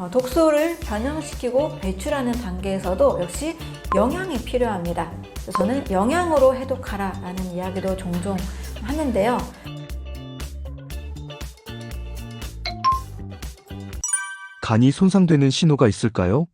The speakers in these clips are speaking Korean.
어, 독소를 변형시키고 배출하는 단계에서도 역시 영양이 필요합니다. 저는 영양으로 해독하라 라는 이야기도 종종 하는데요. 간이 손상되는 신호가 있을까요?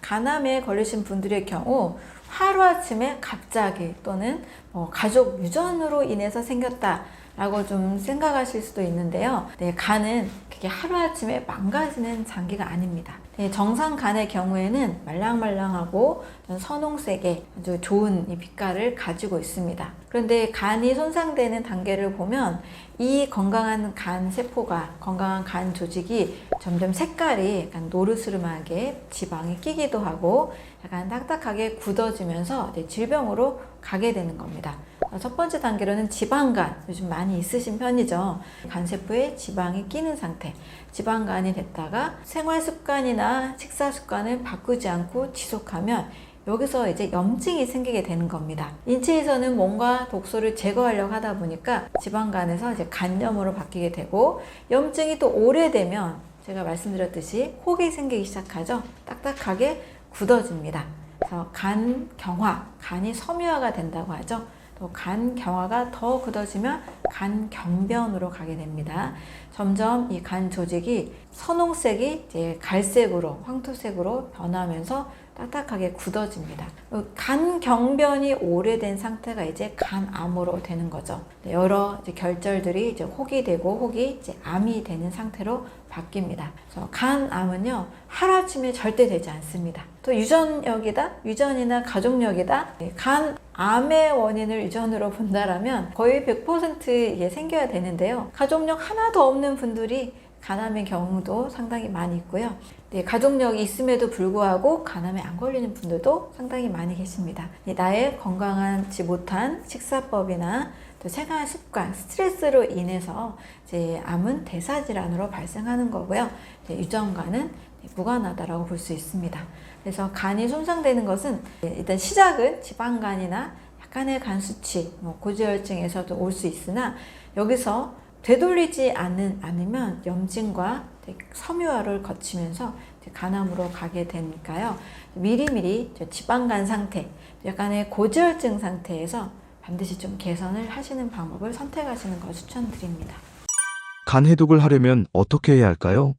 간암에 걸리신 분들의 경우 하루아침에 갑자기 또는 뭐 가족 유전으로 인해서 생겼다 라고 좀 생각하실 수도 있는데요. 네, 간은 그게 하루아침에 망가지는 장기가 아닙니다. 네, 정상 간의 경우에는 말랑말랑하고 선홍색의 아주 좋은 이 빛깔을 가지고 있습니다. 그런데 간이 손상되는 단계를 보면 이 건강한 간 세포가 건강한 간 조직이 점점 색깔이 약간 노르스름하게 지방이 끼기도 하고 약간 딱딱하게 굳어지면서 질병으로 가게 되는 겁니다. 어, 첫 번째 단계로는 지방간 요즘 많이 있으신 편이죠. 간 세포에 지방이 끼는 상태. 지방간이 됐다가 생활 습관이나 식사 습관을 바꾸지 않고 지속하면 여기서 이제 염증이 생기게 되는 겁니다. 인체에서는 뭔가 독소를 제거하려고 하다 보니까 지방간에서 이제 간염으로 바뀌게 되고 염증이 또 오래되면 제가 말씀드렸듯이 혹이 생기기 시작하죠. 딱딱하게 굳어집니다. 그래서 간 경화, 간이 섬유화가 된다고 하죠. 또 간 경화가 더 굳어지면 간 경변으로 가게 됩니다. 점점 이 간 조직이 선홍색이 이제 갈색으로 황토색으로 변하면서 딱딱하게 굳어집니다. 간 경변이 오래된 상태가 이제 간암으로 되는 거죠. 네, 여러 이제 결절들이 이제 혹이 되고 혹이 이제 암이 되는 상태로 바뀝니다. 그래서 간암은요 하루아침에 절대 되지 않습니다. 또 유전력이다, 유전이나 가족력이다. 네, 간암의 원인을 유전으로 본다라면 거의 100% 이게 생겨야 되는데요. 가족력 하나도 없는 분들이 간암의 경우도 상당히 많이 있고요. 네, 가족력이 있음에도 불구하고 간암에 안 걸리는 분들도 상당히 많이 계십니다. 네, 나의 건강하지 못한 식사법이나 또 생활 습관, 스트레스로 인해서 이제 암은 대사 질환으로 발생하는 거고요. 네, 유전과는 네, 무관하다라고 볼 수 있습니다. 그래서 간이 손상되는 것은 네, 일단 시작은 지방간이나 약간의 간 수치, 뭐 고지혈증에서도 올 수 있으나 여기서 되돌리지 않는, 않으면 염증과 섬유화를 거치면서 간암으로 가게 되니까요. 미리미리 지방간 상태, 약간의 고지혈증 상태에서 반드시 좀 개선을 하시는 방법을 선택하시는 걸 추천드립니다. 간 해독을 하려면 어떻게 해야 할까요?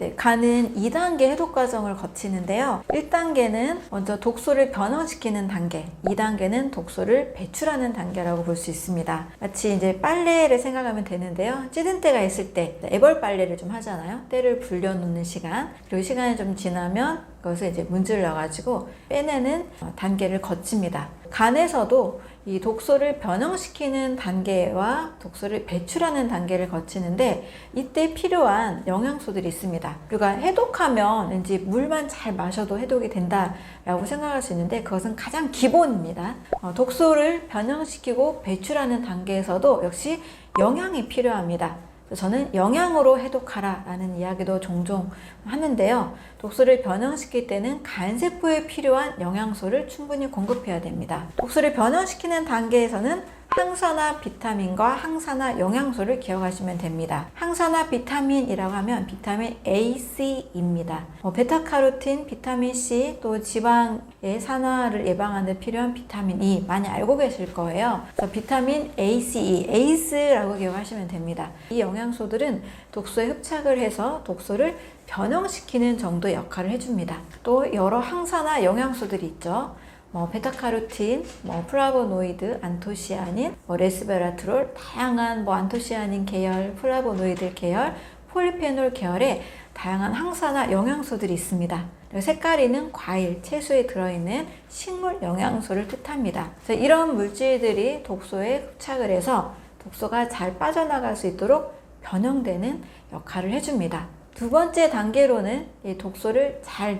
네, 간은 2단계 해독 과정을 거치는데요. 1단계는 먼저 독소를 변형시키는 단계, 2단계는 독소를 배출하는 단계라고 볼 수 있습니다. 마치 이제 빨래를 생각하면 되는데요. 찌든 때가 있을 때 애벌 빨래를 좀 하잖아요. 때를 불려놓는 시간, 그리고 시간이 좀 지나면 그것을 이제 문질러 가지고 빼내는 단계를 거칩니다. 간에서도 이 독소를 변형시키는 단계와 독소를 배출하는 단계를 거치는데 이때 필요한 영양소들이 있습니다. 우리가 해독하면 왠지 물만 잘 마셔도 해독이 된다라고 생각할 수 있는데 그것은 가장 기본입니다. 어, 독소를 변형시키고 배출하는 단계에서도 역시 영양이 필요합니다. 저는 영양으로 해독하라 라는 이야기도 종종 하는데요. 독소를 변형시킬 때는 간세포에 필요한 영양소를 충분히 공급해야 됩니다. 독소를 변형시키는 단계에서는 항산화 비타민과 항산화 영양소를 기억하시면 됩니다. 항산화 비타민이라고 하면 비타민 A, C입니다. 뭐 베타카로틴, 비타민 C, 또 지방의 산화를 예방하는 데 필요한 비타민 E 많이 알고 계실 거예요. 그래서 비타민 A, C, E, ACE라고 기억하시면 됩니다. 이 영양소들은 독소에 흡착을 해서 독소를 변형시키는 정도의 역할을 해줍니다. 또 여러 항산화 영양소들이 있죠. 뭐 베타카로틴, 뭐 플라보노이드, 안토시아닌, 뭐 레스베라트롤, 다양한 뭐 안토시아닌 계열, 플라보노이드 계열, 폴리페놀 계열의 다양한 항산화 영양소들이 있습니다. 색깔이는 과일, 채소에 들어있는 식물 영양소를 뜻합니다. 이런 물질들이 독소에 흡착을 해서 독소가 잘 빠져나갈 수 있도록 변형되는 역할을 해줍니다. 두 번째 단계로는 이 독소를 잘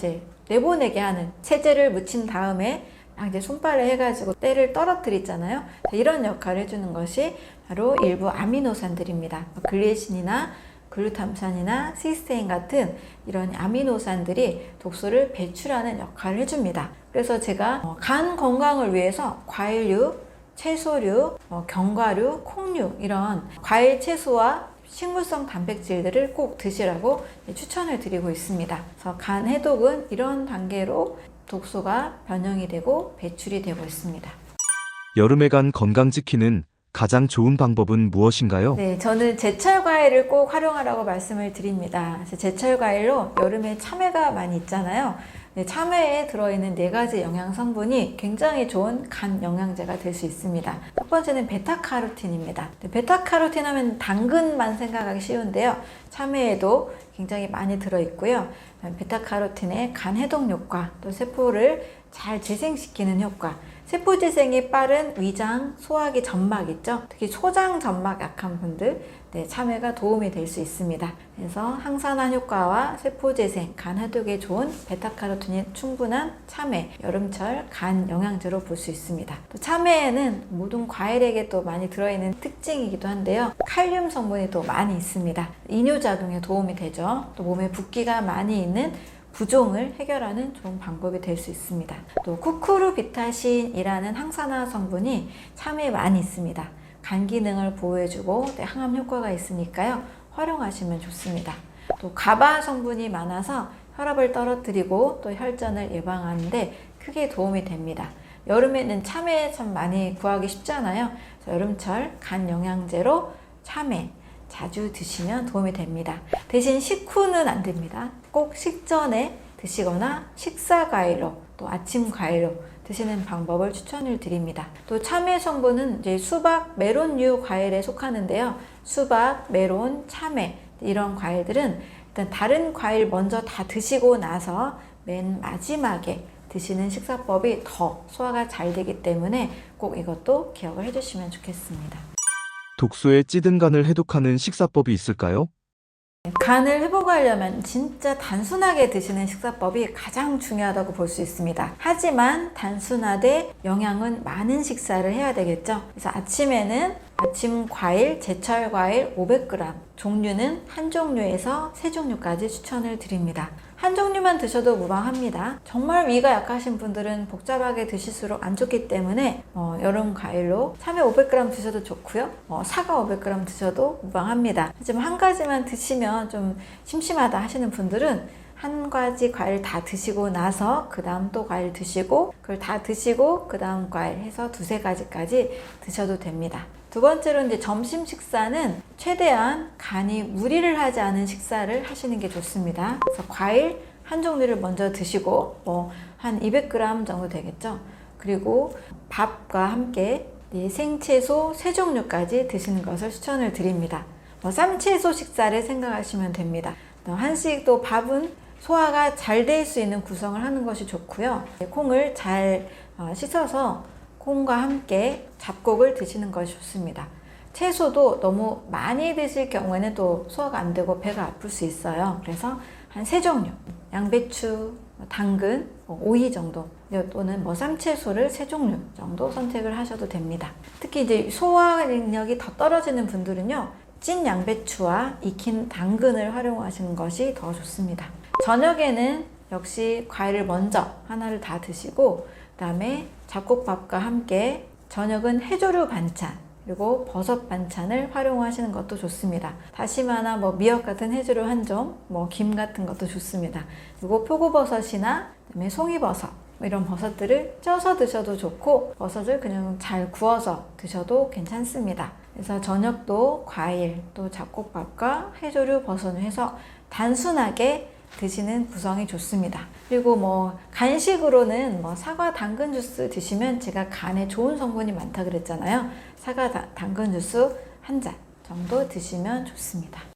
내보내게 하는 체제를 묻힌 다음에 이제 손빨래 해가지고 때를 떨어뜨리잖아요. 이런 역할을 해주는 것이 바로 일부 아미노산들입니다. 글리신이나 글루탐산이나 시스테인 같은 이런 아미노산들이 독소를 배출하는 역할을 해줍니다. 그래서 제가 간 건강을 위해서 과일류, 채소류, 어, 견과류, 콩류 이런 과일, 채소와 식물성 단백질들을 꼭 드시라고 추천을 드리고 있습니다. 그래서 간 해독은 이런 단계로 독소가 변형이 되고 배출이 되고 있습니다. 여름에 간 건강 지키는 가장 좋은 방법은 무엇인가요? 네, 저는 제철 과일을 꼭 활용하라고 말씀을 드립니다. 그래서 제철 과일로 여름에 참외가 많이 있잖아요. 네, 참외에 들어있는 네 가지 영양 성분이 굉장히 좋은 간 영양제가 될 수 있습니다. 첫 번째는 베타카로틴입니다. 네, 베타카로틴 하면 당근만 생각하기 쉬운데요. 참외에도 굉장히 많이 들어있고요. 베타카로틴의 간 해독 효과, 또 세포를 잘 재생시키는 효과, 세포 재생이 빠른 위장, 소화기 점막 있죠? 특히 소장 점막 약한 분들, 네, 참외가 도움이 될 수 있습니다. 그래서 항산화 효과와 세포 재생, 간 해독에 좋은 베타카로틴이 충분한 참외, 여름철 간 영양제로 볼 수 있습니다. 또 참외에는 모든 과일에게 또 많이 들어있는 특징이기도 한데요. 칼륨 성분이 또 많이 있습니다. 이뇨작용에 도움이 되죠. 또 몸에 붓기가 많이 있는 부종을 해결하는 좋은 방법이 될 수 있습니다. 또 쿠쿠르비타신이라는 항산화 성분이 참외에 많이 있습니다. 간 기능을 보호해주고 또 항암 효과가 있으니까요. 활용하시면 좋습니다. 또 가바 성분이 많아서 혈압을 떨어뜨리고 또 혈전을 예방하는데 크게 도움이 됩니다. 여름에는 참외 참 많이 구하기 쉽잖아요. 여름철 간 영양제로 참외 자주 드시면 도움이 됩니다. 대신 식후는 안 됩니다. 꼭 식전에 드시거나 식사 과일로 또 아침 과일로 드시는 방법을 추천을 드립니다. 또 참외 성분은 이제 수박, 메론류 과일에 속하는데요. 수박, 메론, 참외 이런 과일들은 일단 다른 과일 먼저 다 드시고 나서 맨 마지막에 드시는 식사법이 더 소화가 잘 되기 때문에 꼭 이것도 기억을 해주시면 좋겠습니다. 독소에 찌든 간을 해독하는 식사법이 있을까요? 간을 회복하려면 진짜 단순하게 드시는 식사법이 가장 중요하다고 볼 수 있습니다. 하지만 단순하되 영양은 많은 식사를 해야 되겠죠. 그래서 아침에는 아침 과일, 제철 과일 500g, 종류는 한 종류에서 세 종류까지 추천을 드립니다. 한 종류만 드셔도 무방합니다. 정말 위가 약하신 분들은 복잡하게 드실수록 안 좋기 때문에 어, 여름 과일로 참외 500g 드셔도 좋고요. 어, 사과 500g 드셔도 무방합니다. 하지만 한 가지만 드시면 좀 심심하다 하시는 분들은 한 가지 과일 다 드시고 나서 그 다음 또 과일 드시고 그걸 다 드시고 그 다음 과일 해서 두세 가지까지 드셔도 됩니다. 두 번째로 이제 점심 식사는 최대한 간이 무리를 하지 않은 식사를 하시는 게 좋습니다. 그래서 과일 한 종류를 먼저 드시고 뭐 한 200g 정도 되겠죠. 그리고 밥과 함께 이 생채소 세 종류까지 드시는 것을 추천을 드립니다. 뭐 쌈채소 식사를 생각하시면 됩니다. 또 한식도 밥은 소화가 잘 될 수 있는 구성을 하는 것이 좋고요. 콩을 잘 어, 씻어서 콩과 함께 잡곡을 드시는 것이 좋습니다. 채소도 너무 많이 드실 경우에는 또 소화가 안 되고 배가 아플 수 있어요. 그래서 한 세 종류, 양배추, 뭐 당근, 뭐 오이 정도 또는 뭐 쌈채소를 세 종류 정도 선택을 하셔도 됩니다. 특히 이제 소화 능력이 더 떨어지는 분들은요, 찐 양배추와 익힌 당근을 활용하시는 것이 더 좋습니다. 저녁에는 역시 과일을 먼저 하나를 다 드시고 그다음에 잡곡밥과 함께 저녁은 해조류 반찬 그리고 버섯 반찬을 활용하시는 것도 좋습니다. 다시마나 뭐 미역 같은 해조류 한 점, 뭐 김 같은 것도 좋습니다. 그리고 표고버섯이나 그다음에 송이버섯 뭐 이런 버섯들을 쪄서 드셔도 좋고 버섯을 그냥 잘 구워서 드셔도 괜찮습니다. 그래서 저녁도 과일 또 잡곡밥과 해조류 버섯을 해서 단순하게 드시는 구성이 좋습니다. 그리고 뭐 간식으로는 뭐 사과 당근 주스 드시면 제가 간에 좋은 성분이 많다 그랬잖아요. 사과 다- 당근 주스 한 잔 정도 드시면 좋습니다.